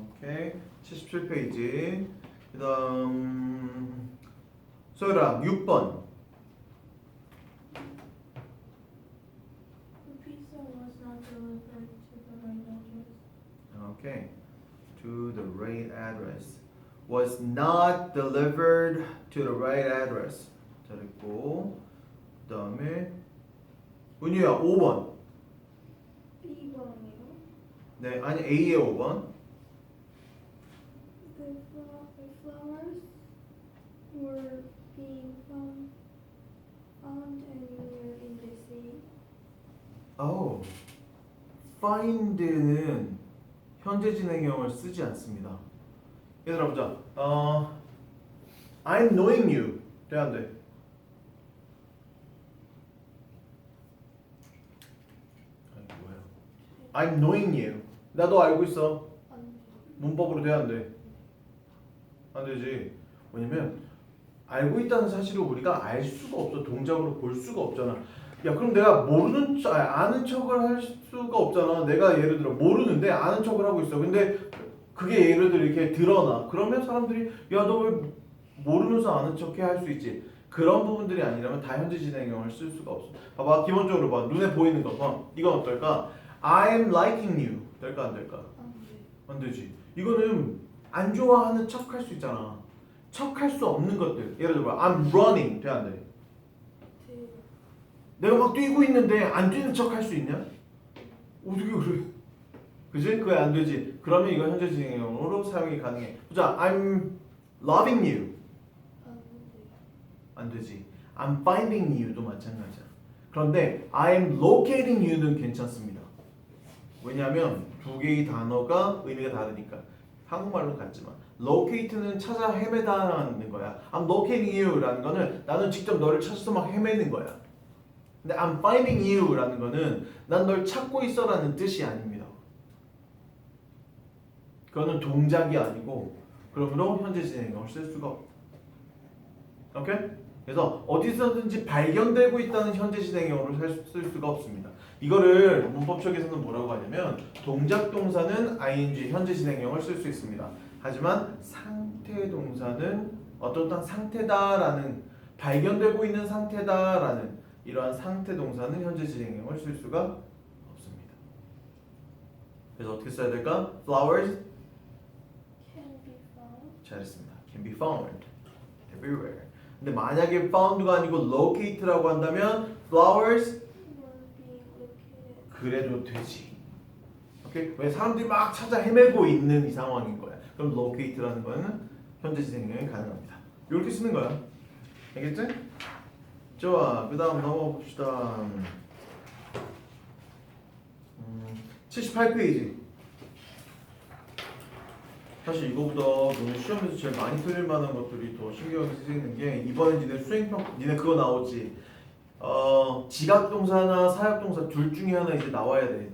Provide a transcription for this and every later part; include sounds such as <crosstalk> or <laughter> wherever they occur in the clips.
오케이. 77페이지. 그 다음, 소율아, 6번. The pizza was not delivered to the right address. Okay. To the right address. Was not delivered to the right address. 잘했고. 그 다음에, 은유야, 5번. B번이요. 네, 아니, A의 5번. The fla- the flowers were being found found anywhere in the sea. Oh, find는 현재 진행형을 쓰지 않습니다. 얘들아 보자. 어, I'm knowing you. 돼야 안 돼? 아니 뭐야? I'm knowing you. 나도 알고 있어. 문법으로 돼야 안 돼? 안 되지. 왜냐면 알고 있다는 사실을 우리가 알 수가 없어. 동작으로 볼 수가 없잖아. 야 그럼 내가 모르는 척, 아니, 아는 척을 할 수가 없잖아. 내가 예를 들어 모르는데 아는 척을 하고 있어. 근데 그게 예를 들어 이렇게 드러나. 그러면 사람들이 야 너 왜 모르면서 아는 척해 할 수 있지. 그런 부분들이 아니라면 다 현재 진행형을 쓸 수가 없어. 봐봐 기본적으로 봐 눈에 보이는 거 봐. 이건 어떨까? I'm liking you. 될까 안 될까? 안 되지. 이거는 안 좋아하는 척 할 수 있잖아. 척할 수 없는 것들. 예를 들어 I'm running. 돼안 돼? 돼. 내가 막 뛰고 있는데 안 뛰는 척 할 수 있냐? 어떻게 그래? 그지? 그게 안 되지. 그러면 이거 현재 진행형으로 사용이 가능해. 보자. I'm loving you. 안 되지. I'm finding you도 마찬가지야. 그런데 I'm locating you는 괜찮습니다. 왜냐하면 두 개의 단어가 의미가 다르니까. 한국말로 같지만 locate는 찾아 헤매다라는 거야. I'm locating you라는 거는 나는 직접 너를 찾아서 막 헤매는 거야. 근데 I'm finding you라는 거는 난 널 찾고 있어라는 뜻이 아닙니다. 그거는 동작이 아니고 그러므로 현재 진행형을 쓸 수가 없다. 오케이? 그래서 어디서든지 발견되고 있다는 현재 진행형으로 쓸 수가 없습니다. 이거를 문법 쪽에서는 뭐라고 하냐면 동작 동사는 ing 현재 진행형을 쓸 수 있습니다. 하지만 상태 동사는 어떤 상태다라는 발견되고 있는 상태다라는 이러한 상태 동사는 현재 진행형을 쓸 수가 없습니다. 그래서 어떻게 써야 될까? Flowers Can be found. 잘했습니다. Can be found everywhere. 근데 만약에 found가 아니고 locate라고 한다면 flowers. 그래도 되지. 오케이? 왜 사람들이 막 찾아 헤매고 있는 이 상황인 거야. 그럼 locate라는 거는 현재 진행형이 가능합니다. 이렇게 쓰는 거야. 알겠지? 좋아. 그 다음 넘어가 봅시다. 음, 78페이지. 사실 이거보다 너네 시험에서 제일 많이 틀릴 만한 것들이 더 신경이 쓰이는 게 이번에 니네 수행평 니네 그거 나오지. 어 지각동사나 사역동사 둘 중에 하나 이제 나와야 돼.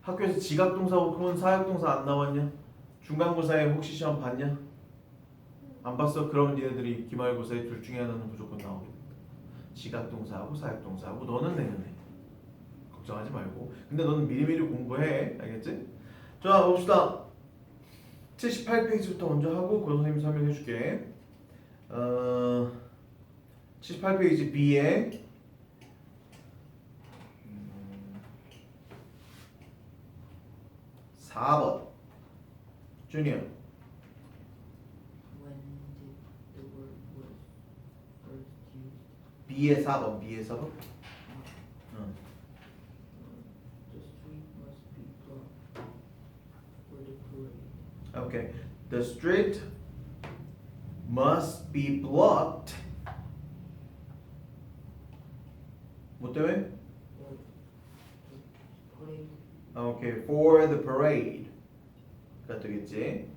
학교에서 지각동사 혹은 사역동사 안 나왔냐? 중간고사에 혹시 시험 봤냐? 안 봤어? 그러면 니네들이 기말고사에 둘 중에 하나는 무조건 나오게 된다. 지각동사하고 사역동사하고 너는 내년에 걱정하지 말고. 근데 너는 미리미리 공부해, 알겠지? 자 봅시다. 78페이지부터 먼저 하고 그 선생님이 설명해 줄게. 어, 78페이지 B에 음, 4번 주니어 When did the word was first used? B의 4번 B의 4번 응. The street must be blocked for the parade. Okay. The street must be blocked 뭐 때문에? Or the parade Okay, for the parade 가 되겠지.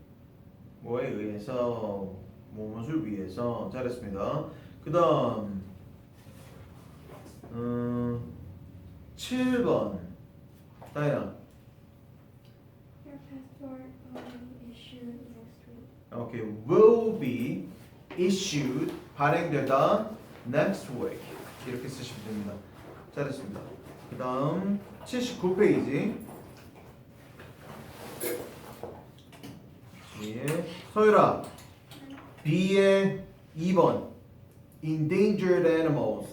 뭐에 의해서 무엇을 위해서 잘했습니다. 그다음 음 7번 다이나 Your passport will be issued next week. Okay, will be issued 발행되다 next week 이렇게 쓰시면 됩니다. 잘했습니다. 그다음 79페이지 B에 서유라 B의 2번 endangered animals.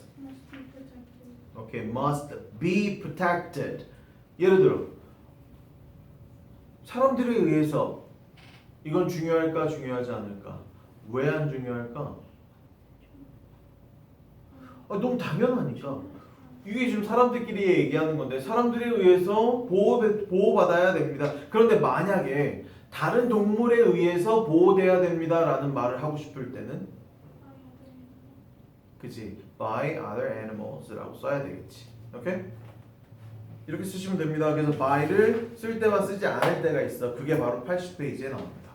오케이 must be protected. 예를 들어 사람들에 의해서 이건 중요할까 중요하지 않을까? 왜 안 중요할까? 아, 너무 당연하니까 이게 지금 사람들끼리 얘기하는 건데 사람들에 의해서 보호 보호받아야 됩니다. 그런데 만약에 다른 동물에 의해서 보호돼야 됩니다라는 말을 하고 싶을 때는 그지 by other animals라고 써야 되겠지. 오케이? 이렇게 쓰시면 됩니다. 그래서 by를 쓸 때만 쓰지 않을 때가 있어. 그게 바로 80페이지에 나옵니다.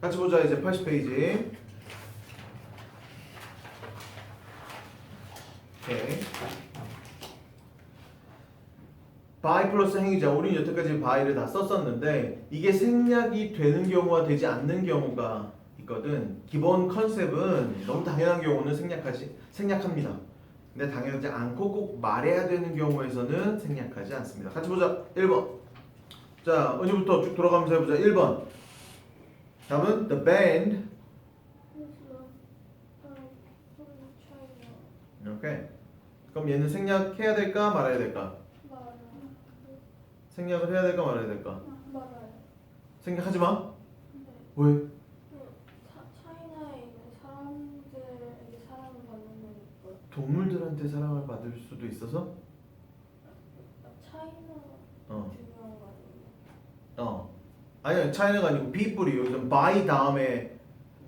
같이 보자 이제 80페이지. 오케이. By 플러스 행위자. 우리는 여태까지 by를 다 썼었는데 이게 생략이 되는 경우와 되지 않는 경우가 있거든. 기본 컨셉은 너무 당연한 경우는 생략하지 생략합니다. 근데 당연하지 않고 꼭 말해야 되는 경우에서는 생략하지 않습니다. 같이 보자. 1번. 자, 은유부터 쭉 돌아가면서 해보자. 1번. 답은 the band. Uh. 오케이. 그럼 얘는 생략해야 될까 말아야 될까? 생략을 해야 될까 말아야 될까? 말아요. 생략하지 마. 네. 왜? 차, 차이나에 있는 사람들에게 사랑을 받는 거니까. 동물들한테 사랑을 받을 수도 있어서? 차이나 어. 중요한 거 아니에요? 어. 아니 차이나가 아니고 비뿔이 여기서 by 다음에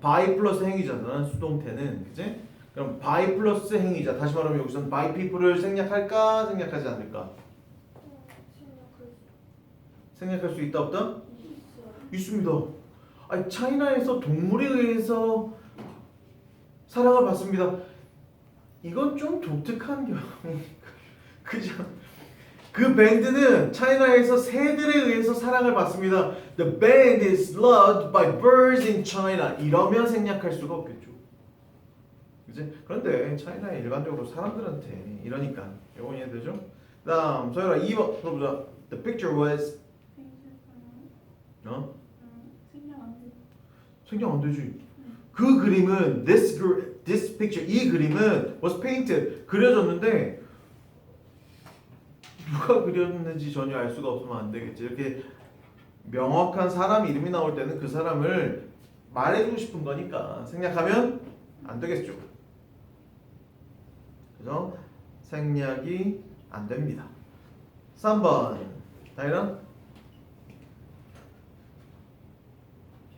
by 플러스 행위자잖아 수동태는 그지? 그럼 by 플러스 행위자 다시 말하면 여기서는 by people을 생략할까 생략하지 않을까? 생략할 수 있다 없다? 있습니다. 아니 차이나에서 동물에 의해서 사랑을 받습니다. 이건 좀 독특한 경우. <laughs> 그죠? 그 밴드는 차이나에서 새들에 의해서 사랑을 받습니다. The band is loved by birds in China. 이러면 생략할 수가 없겠죠. 그지? 그런데 차이나에 일반적으로 사람들한테 이러니까 이건 이해되죠? 다음 서열아 2번 들어보자. The picture was 어? 생각 안 돼. 생략 안 되지. 그 그림은 this gr- this picture 이 그림은 was painted 그려졌는데 누가 그렸는지 전혀 알 수가 없으면 안 되겠지. 이렇게 명확한 사람 이름이 나올 때는 그 사람을 말해주고 싶은 거니까 생략하면 안 되겠죠. 그래서 생략이 안 됩니다. 3번 다이나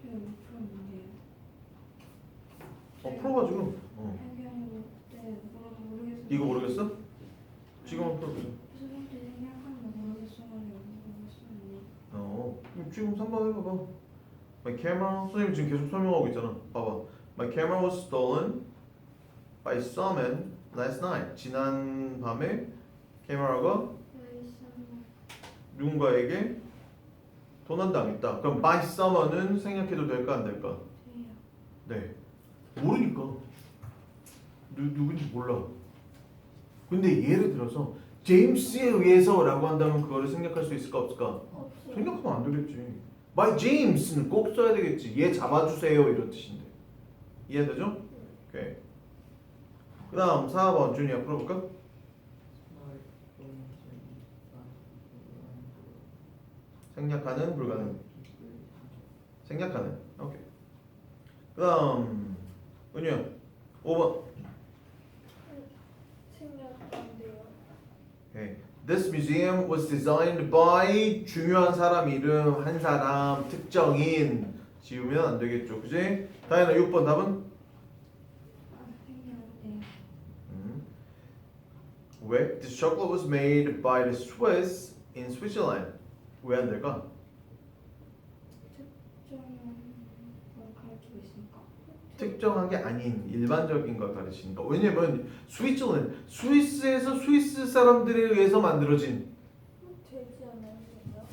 제가 못 풀었는데 어 풀어가지고 어. 이거 모르겠어? 지금 한번 풀어보자. 어, 그럼 지금 3번 해봐봐. My camera, 선생님 지금 계속 설명하고 있잖아. 봐봐. My camera was stolen by someone last night. 지난 밤에 카메라가 누군가에게 도난당했다. 그럼 by someone은 생략해도 될까 안 될까? 네. 모르니까. 누, 누군지 몰라. 근데 예를 들어서 제임스에 의해서라고 한다면 그거를 생략할 수 있을까 없을까? 생각하면 안 되겠지. My James는 꼭 써야 되겠지. 얘 잡아주세요 이런 뜻인데. 이해되죠? 오케이. 그다음 4번 준이야 풀어볼까? 생략하는 불가능. 생략하는. 오케이. 그다음 은유야 5번. 생각 안 돼요. 오케이. This museum was designed by 중요한 사람 이름 한 사람 특정인 지우면 안 되겠죠, 그지? 다이나 6번 답은 아. 음. 왜? This chocolate was made by the Swiss in Switzerland. 왜 안 될까? 좀뭘 가르치고 있으니까. 특정한 게 아닌 일반적인 걸 가르치니까. 왜냐면 스위스는 스위스에서 스위스 사람들에 의해서 만들어진 되지 않아요? 그냥?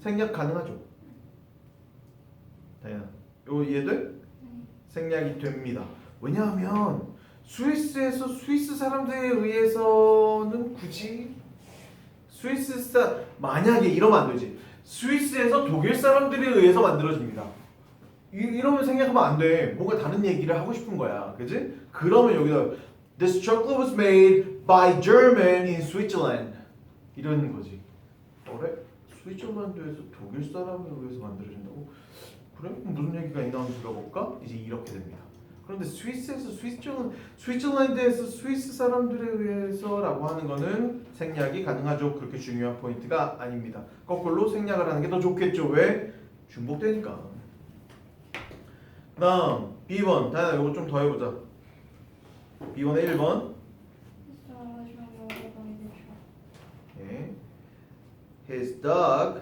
생략 가능하죠. 다이나, 이거 이해돼? 네. 생략이 됩니다. 왜냐하면 스위스에서 스위스 사람들에 의해서는 굳이 스위스 사 만약에 이러면 안 되지. 스위스에서 독일 사람들에 의해서 만들어집니다. 이, 이러면 생략하면 안 돼. 뭔가 다른 얘기를 하고 싶은 거야. 그지? 그러면 여기다 This chocolate was made by German in Switzerland. 이러는 거지. 그래? 스위tzerland에서 독일 사람에 의해서 만들어진다고? 그래? 무슨 얘기가 있나 한번 들어볼까? 이제 이렇게 됩니다. 그런데 스위스에서 스위스land, 스위tzerland에서 스위스 사람들에 의해서라고 하는 거는 생략이 가능하죠. 그렇게 중요한 포인트가 아닙니다. 거꾸로 생략을 하는 게 더 좋겠죠. 왜? 중복되니까. 다음 B번. 다나 이거 좀 더 해보자. B번의 1번. Mr. was run over by the truck. 예. His dog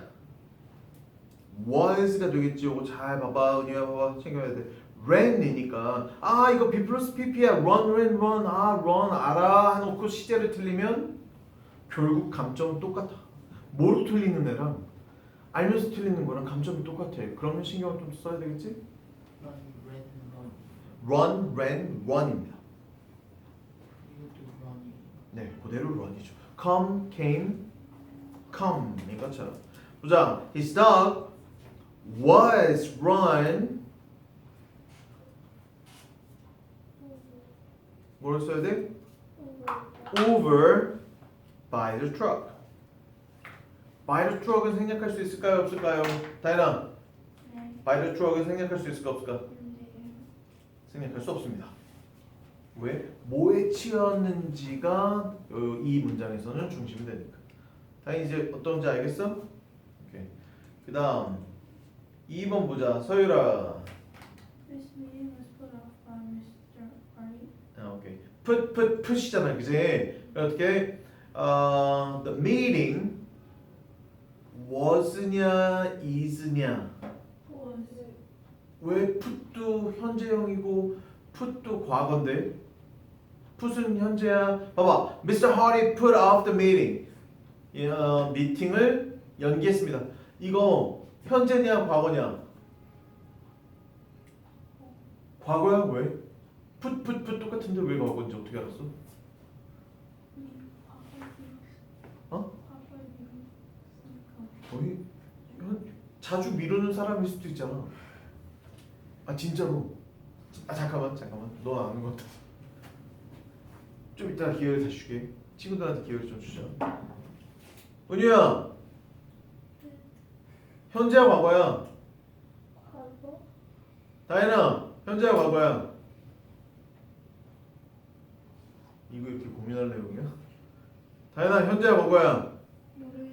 was가 되겠지. 이거 잘 봐봐. 은유야 봐봐. 챙겨야 돼. ran이니까 아 이거 B 플러스 PP야. run, ran, run. 아 run 알아. 해놓고 시제를 틀리면 결국 감점은 똑같아. 뭐로 틀리는 애랑 알면서 틀리는 거랑 감점이 똑같아. 그러면 신경을 좀 써야 되겠지? Run, ran, run. run, ran, run입니다. 네, 그대로 run이죠. come, came, come 이것처럼. 보자, his dog was run. 뭐를 써야 돼? over by the truck. by the truck은 생략할 수 있을까요, 없을까요? 다이나, 네. the truck은 생략할 수 있을까, 없을까? 근데요. 생략할 수 없습니다. 왜? 뭐에 치였는지가 요- 이 문장에서는 중심이 되니까. 다행히 이제 어떤지 알겠어? 오케이. 그 다음 2번 보자. 서유라. Put. 아, 오케이. put put put이잖아, 그지? 어떻게? 어, the meeting was냐 is냐? 왜 put도 현재형이고 put도 과거인데? put은 현재야. 봐봐, Mr. Hardy put off the meeting. 이, 어, 미팅을 연기했습니다. 이거 현재냐 과거냐? 과거야 왜? put 똑같은데 왜 과거인지 어떻게 알았어? 어? 거의 현- 자주 미루는 사람일 수도 있잖아. 아 진짜로. 아 잠깐만 잠깐만 너 아는 것 같아. 좀 이따 기회를 다시 줄게. 친구들한테 기회를 좀 주자. 은유야. 현재야 과거야. 과거? 다혜나 현재야 과거야. 이거 이렇게 고민할 내용이야? 다혜나 현재야 과거야. 모르겠어요.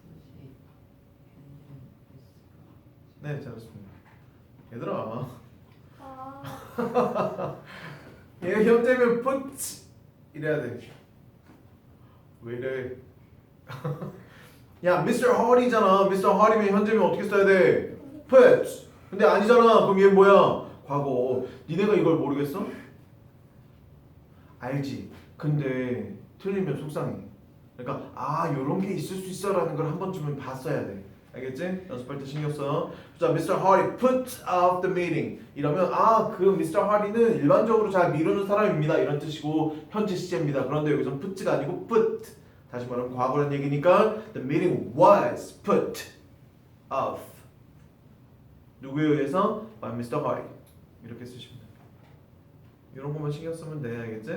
수시, 현재, 네 잘했습니다. 얘들아. 아, 얘 현재면 put 이래야 돼. 왜 이래? <laughs> 야, Mr. Hardy잖아. Mr. Hardy면 현재면 어떻게 써야 돼? put. 근데 아니잖아. 그럼 얘 뭐야? 과거. 니네가 이걸 모르겠어? 알지. 근데 틀리면 속상해. 그러니까 아, 요런 게 있을 수 있어라는 걸 한 번쯤은 봤어야 돼. 알겠지? 연습할 때 신경 써. 자, Mr. Hardy put off the meeting. 이러면 아, 그 Mr. Hardy는 일반적으로 잘 미루는 사람입니다. 이런 뜻이고 현재 시제입니다. 그런데 여기서 put가 아니고 put. 다시 말하면 과거란 얘기니까 the meeting was put off. 누구에 의해서? by Mr. Hardy. 이렇게 쓰시면 돼요. 이런 것만 신경 쓰면 돼. 알겠지?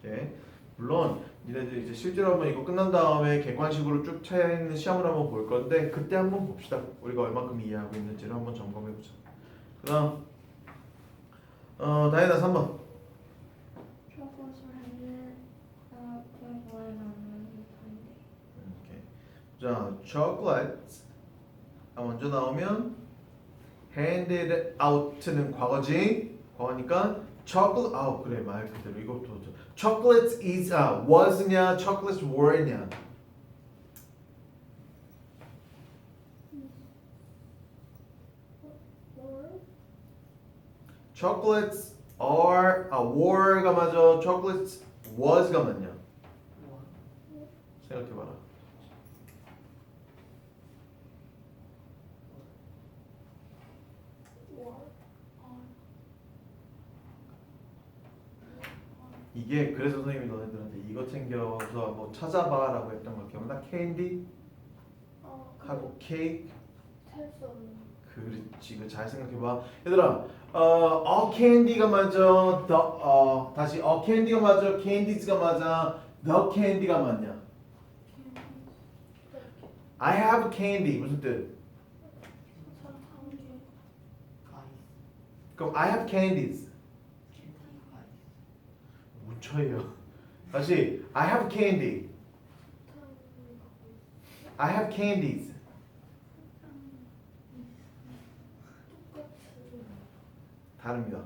오케이. 물론 니네들 이제 실제로 한번 이거 끝난 다음에 객관식으로 쭉차 있는 시험을 한번 볼 건데 그때 한번 봅시다. 우리가 얼마큼 이해하고 있는지를 한번 점검해 보자. 그다음 어 다이나 3번. truck was handed out by one on Monday. 오케이. 자, chocolate 아, 먼저 나오면 handed out는 과거지. 과거니까 chocolate 아 그래 말 그대로 이것도 chocolate is 아 was냐 chocolates were냐 Or chocolates are 아 were가 맞아 chocolates was가 맞냐 와, 생각해봐라. 이게 그래서 선생님이 너네들한테 이거 챙겨서 뭐 찾아봐라고 했던 거 기억나? 캔디? 어, 어, 하고 케이크 셀수 없는. 그렇지. 그 잘 생각해봐. 얘들아 어, a candy가 맞아. the, 어, 다시 a candy가 맞아. Candies가 맞아. the candy가 맞냐? I have candy. 무슨 뜻? 그럼 I have candies 묻혀요 다시 I have candy I have candies 다릅니다.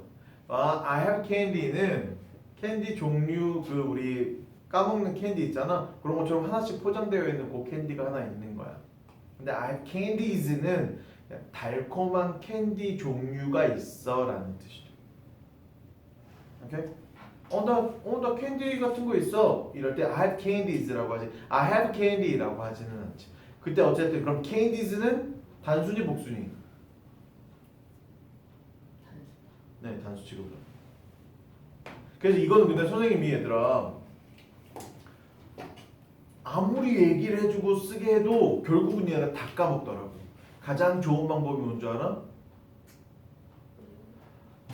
아, I have candy는 캔디 종류 그 우리 까먹는 캔디 있잖아. 그런 것처럼 하나씩 포장되어 있는 그 캔디가 하나 있는 거야. 근데 I have candies는 달콤한 캔디 종류가 있어라는 뜻이죠. 오케이? 어, 나, 어, 나 캔디 같은 거 있어. 이럴 때 I have candies라고 하지. I have candy라고 하지는 않지. 그때 어쨌든 그럼 candies는 단순히 복순이. 네, 단수 취급으로. 그래서 이거는 근데 선생님이 얘들아 아무리 얘기를 해주고 쓰게 해도 결국은 얘가 다 까먹더라고. 가장 좋은 방법이 뭔지 알아?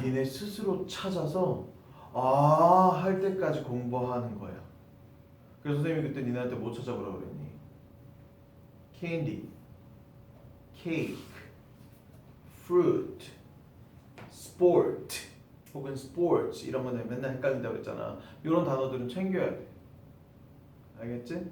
니네 스스로 찾아서 아 할 때까지 공부하는 거야. 그래서 선생님이 그때 니네한테 뭐 찾아보라 그랬니? candy, cake, fruit, sport 혹은 sports 이런 거는 맨날 헷갈린다고 그랬잖아. 이런 단어들은 챙겨야 돼. 알겠지?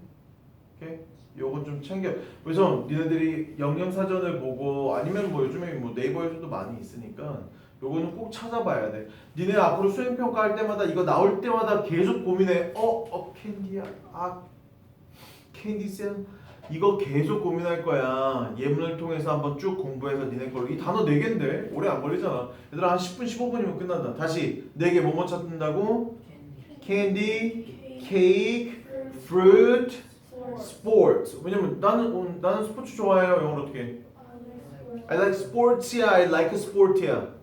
오케이? 요건 좀 챙겨. 그래서 니네들이 영양 사전을 보고 아니면 뭐 요즘에 뭐 네이버에서도 많이 있으니까 요거는 꼭 찾아봐야 돼. 니네 앞으로 수행 평가 할 때마다 이거 나올 때마다 계속 고민해. 어, 어 캔디야. 아 캔디 쌤 이거 계속 고민할 거야. 예문을 통해서 한번 쭉 공부해서 니네 걸로 이 단어 네 개인데 오래 안 걸리잖아. 얘들아 한 10분 15분이면 끝난다. 다시 네개 뭐뭐 찾는다고? 캔디 캔디, 케이크, fruit, sports. 왜냐면 나는 어, 나는 스포츠 좋아해요. 영어로 어떻게? 해? I like sports야. I like sport야.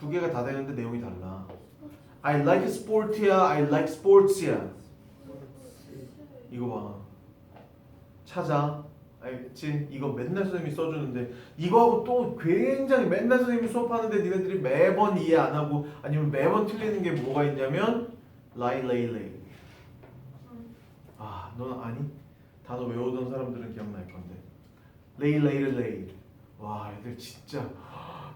두 개가 다 되는데 내용이 달라. I like sport야. I like sports야. 이거 봐. 찾아. 알겠지? 이거 맨날 선생님이 써주는데 이거하고 또 굉장히 맨날 선생님이 수업하는데 니네들이 매번 이해 안 하고 아니면 매번 틀리는 게 뭐가 있냐면 라이 레이 레이. 아, 넌 아니? 단어 외우던 사람들은 기억날 건데. 레이 레이 레이. 와, 애들 진짜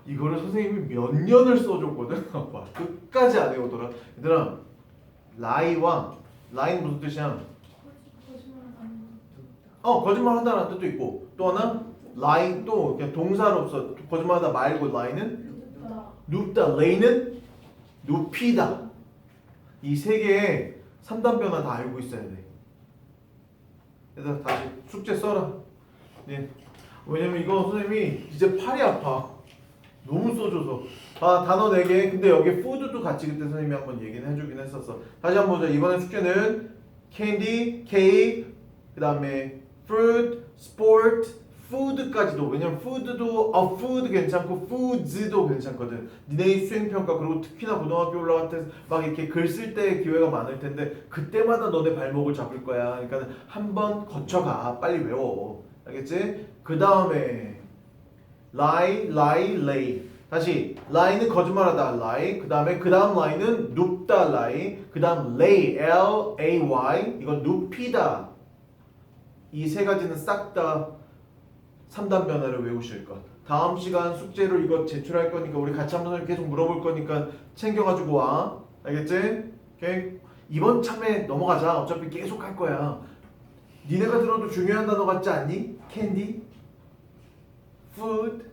이거를 선생님이 몇 년을 써줬거든. <laughs> 와, 끝까지 안 외우더라. 얘들아, 라이와 라이는 무슨 뜻이야? 어 거짓말 한다는 뜻도 있고. 또 하나? lie 또 그냥 동사로서 거짓말하다 말고 lie는 눕다. lay는? 눕히다. 이 세 개의 3단 변화 다 알고 있어야 돼. 얘들아 다시 숙제 써라. 네. 왜냐면 이거 선생님이 이제 팔이 아파 너무 써줘서. 아 단어 4개. 근데 여기 food도 같이 그때 선생님이 한번 얘기는 해주긴 했었어. 다시 한번 보자. 이번에 숙제는 candy, cake 그 다음에 fruit, sport, food까지도. 왜냐면 food도 어 food 괜찮고 foods도 괜찮거든. 니네 수행 평가 그리고 특히나 고등학교 올라갈 때 막 이렇게 글 쓸 때 기회가 많을 텐데 그때마다 너네 발목을 잡을 거야. 그러니까 한 번 거쳐가. 빨리 외워. 알겠지? 그 다음에 lie, lie, lay 다시 lie는 거짓말하다 lie 그 다음에 그 다음 lie는 눕다 lie 그 다음 lay, l, a, y 이건 눕히다 이 세 가지는 싹 다 3단 변화를 외우실 것. 다음 시간 숙제로 이거 제출할 거니까 우리 같이 한번 계속 물어볼 거니까 챙겨가지고 와. 알겠지? 오케이? 이번 참에 넘어가자. 어차피 계속 할 거야. 니네가 들어도 중요한 단어 같지 않니? 캔디, food,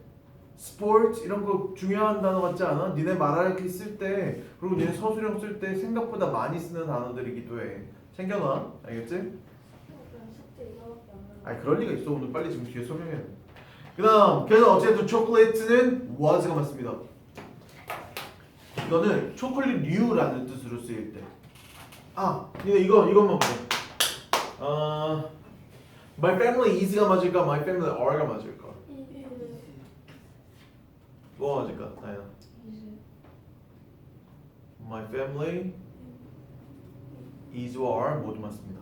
스포츠 이런 거 중요한 단어 같지 않아? 니네 말하기 쓸때 그리고 니네 서술형 쓸 때 생각보다 많이 쓰는 단어들이기도 해. 챙겨놔. 알겠지? 아니 그럴 리가 있어 오늘 빨리 지금 뒤에 설명해 그 다음 그래서 어쨌든 초콜릿은 was가 맞습니다 이거는 초콜릿류라는 뜻으로 쓰일 때 아 니네 이거 이것만 보자 어 my family is가 맞을까 my family are가 맞을까 뭐가 맞을까? 다야. My family is or 모두 맞습니다.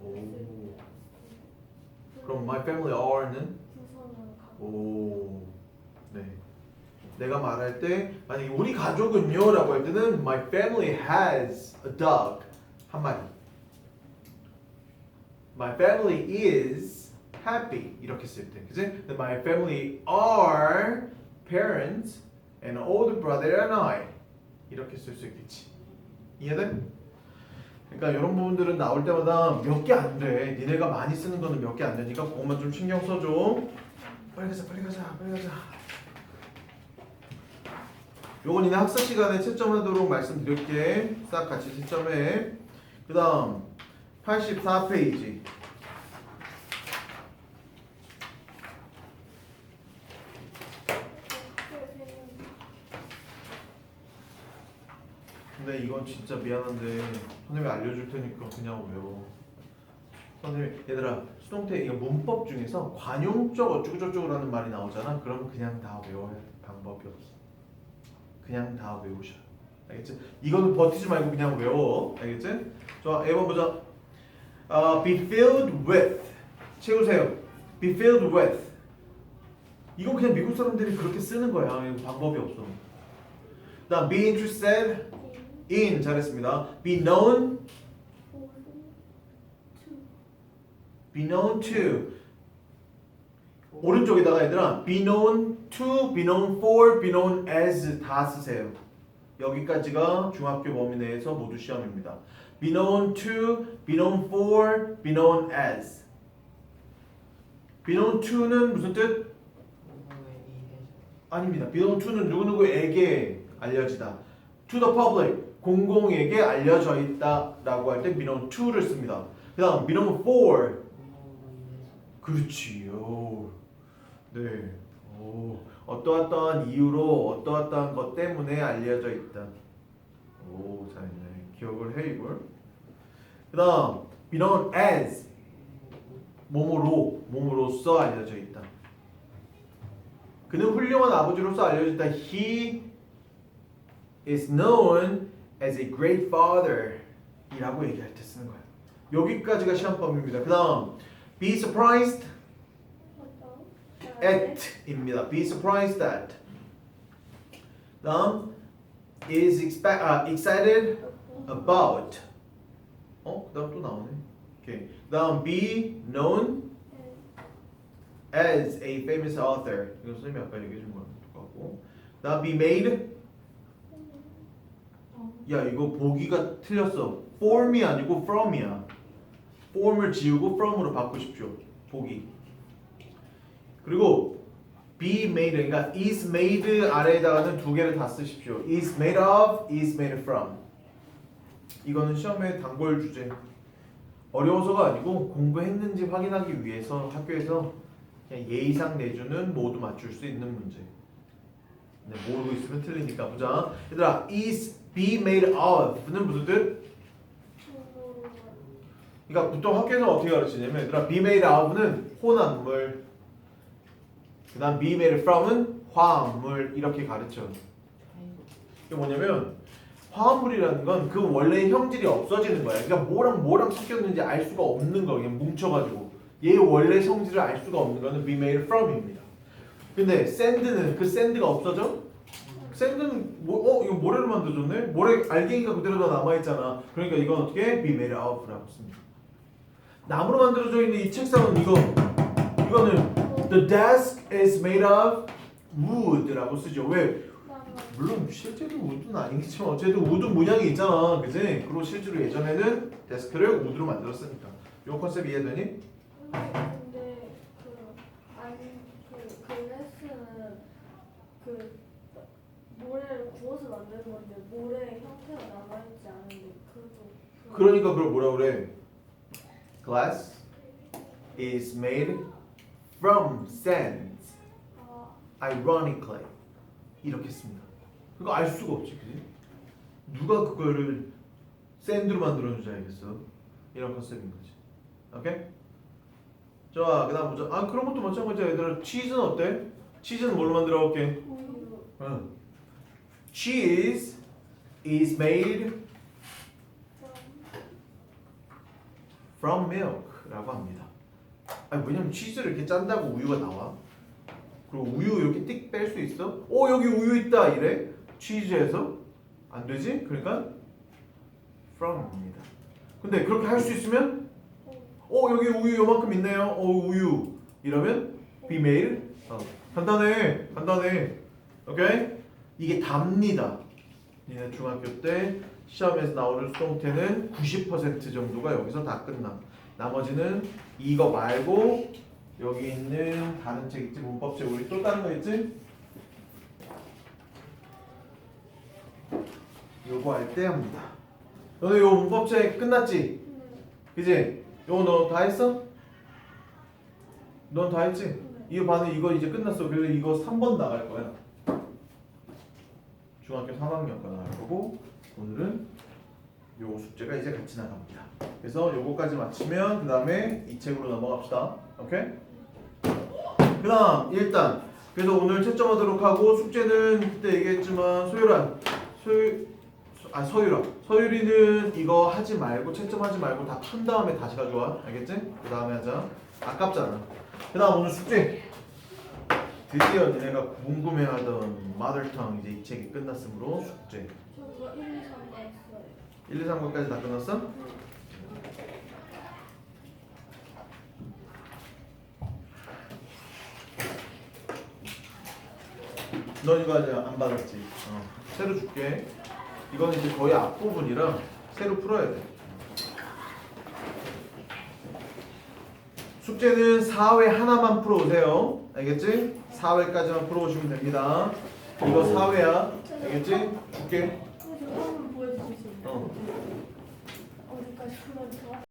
오. 그럼 my family are는 오. 네. 내가 말할 때 만약에 우리 가족은요라고 할 때는 my family has a dog 한 마리. My family is happy 이렇게 쓸 때, 그지? My family are parents, an older brother and I 이렇게 쓸 수 있겠지. 이해돼? 그러니까 이런 부분들은 나올 때마다 몇 개 안 돼. 니네가 많이 쓰는 거는 몇 개 안 되니까 그것만 좀 신경 써줘. 빨리 가자, 빨리 가자, 빨리 가자. 요건 니네 학습 시간에 채점하도록 말씀드릴게. 싹 같이 채점해. 그 다음 84페이지. 근데 이건 진짜 미안한데 선생님이 알려줄 테니까 그냥 외워. 선생님 얘들아 수동태 이거 문법 중에서 관용적 어쩌고저쩌고라는 말이 나오잖아. 그럼 그냥 다 외워야 돼. 방법이 없어. 그냥 다 외우셔. 알겠지? 이거는 버티지 말고 그냥 외워. 알겠지? 좋아. 1번 보자. 어, be filled with 채우세요. be filled with 이건 그냥 미국 사람들이 그렇게 쓰는 거야. 방법이 없어. 그다음 be interested in 잘했습니다. be known be known to 오른쪽에다가 얘들아 be known to, be known for, be known as 다 쓰세요. 여기까지가 중학교 범위 내에서 모두 시험입니다. be known to, be known for, be known as. be known to는 무슨 뜻? 아닙니다. be known to는 누구누구에게 알려지다. To the public, 공공에게 알려져 있다라고 할때 be known to를 씁니다. 그 다음 be known for, 그렇지요. 네. 오, 어떠어떠한 이유로 어떠어떠한 것 때문에 알려져 있다. 오, 잘했네. 기억을 해 이걸. 그다음 known as 몸으로 몸으로써 알려져 있다. 그는 훌륭한 아버지로서 알려져 있다. He is known as a great father. 이라고 얘기할 때 쓰는 거야. 여기까지가 시험법입니다. 그다음 be surprised at입니다. Be surprised at. 다음 is expect, 아, excited about. 어? 그다음 또 나오네. 오케이. 다음 be known as a famous author. 이거 선생님이 아까 얘기해 준 거랑 똑같고. 다음 be made. 야 이거 보기가 틀렸어. form이 아니고 from이야. form을 지우고 from으로 바꾸십시오. 보기. 그리고 be made 그러니까 is made 아래에다가는 두 개를 다 쓰십시오. is made of, is made from. 이거는 시험의 단골 주제. 어려워서가 아니고 공부했는지 확인하기 위해서 학교에서 그냥 예의상 내주는 모두 맞출 수 있는 문제. 네, 모르고 있으면 틀리니까 보자. 얘들아, is be made of는 무슨 뜻? 그러니까 보통 학교에서 어떻게 가르치냐면 얘들아 be made of는 혼합물 그 다음 be made from은 화합물 이렇게 가르쳐. 이게 뭐냐면 화합물이라는 건 그 원래 형질이 없어지는 거야. 그러니까 뭐랑 뭐랑 섞였는지 알 수가 없는 거 그냥 뭉쳐가지고. 얘 원래 성질을 알 수가 없는 거는 be made from입니다. 근데 샌드는 그 샌드가 없어져? 샌드는 뭐, 어 이거 모래로 만들어졌네? 모래 알갱이가 그대로 다 남아있잖아 그러니까 이건 어떻게 be made of라고 씁니다 나무로 만들어져 있는 이 책상은 이거 이거는 the desk is made of wood라고 쓰죠 왜? 물론 실제로 우드는 아니겠지만 어쨌든 우드 문양이 있잖아 그지? 그리고 실제로 예전에는 데스크를 우드로 만들었으니까 요 컨셉 이해되니? 근데 그 아니 그 글래스는 그 모래를 구워서 만든 건데 모래 형태가 남아있지 않은데 그도 그- 그러니까 그걸 뭐라 그래? Glass is made from sand 아, ironically 이렇게 씁니다 그거 알 수가 없지 그지? 누가 그거를 샌드로 만들어준 줄 알겠어 이런 컨셉인 거지 오케이? 좋아 그 다음 보자 아 그런 것도 마찬가지야 얘들아 치즈는 어때? 치즈는 뭘로 만들어 볼게 우유 응. Cheese is made 좀 from milk라고 합니다 아니 왜냐면 치즈를 이렇게 짠다고 우유가 나와. 그리고 우유 이렇게 띡 뺄 수 있어? 어 여기 우유 있다 이래? 치즈에서 안 되지? 그러니까 from입니다. 근데 그렇게 할 수 있으면 어 여기 우유 요만큼 있네요. 어 우유 이러면 be made. 어, 간단해 간단해. 오케이? 이게 답니다. 니네 중학교 때 시험에서 나오는 수동태는 90% 정도가 여기서 다 끝나. 나머지는 이거 말고 여기 있는 다른 책 있지 문법책 우리 또 다른 거 있지? 요거 할 때 합니다. 너네 요 문법책 끝났지? 그지? 요거 너 다 했어? 넌 다 했지? 이거 반은 이거 이제 끝났어. 그래서 이거 3번 나갈 거야. 중학교 3학년 거 나갈 거고 오늘은 요 숙제가 이제 같이 나갑니다. 그래서 요거까지 마치면 그 다음에 이 책으로 넘어갑시다. 오케이? 그 다음 일단 그래서 오늘 채점하도록 하고 숙제는 그때 얘기했지만 소율아 소율 아 서율아 서율이는 이거 하지 말고 채점하지 말고 다푼 다음에 다시 가져와 알겠지? 그 다음에 하자 아깝잖아 그 다음 오늘 숙제 드디어 니네가 궁금해하던 마더텅 이제 이 책이 끝났으므로 숙제 저 그거 1, 2, 3 했어요. 1, 2, 3과까지 다 끝났어? 넌 이거 아직 안 받았지? 어. 새로 줄게. 이건 이제 거의 앞부분이라 새로 풀어야 돼. 숙제는 4회 하나만 풀어오세요. 알겠지? 4회까지만 풀어오시면 됩니다. 이거 4회야. 알겠지? 줄게. 어. 어디까지 풀어줘?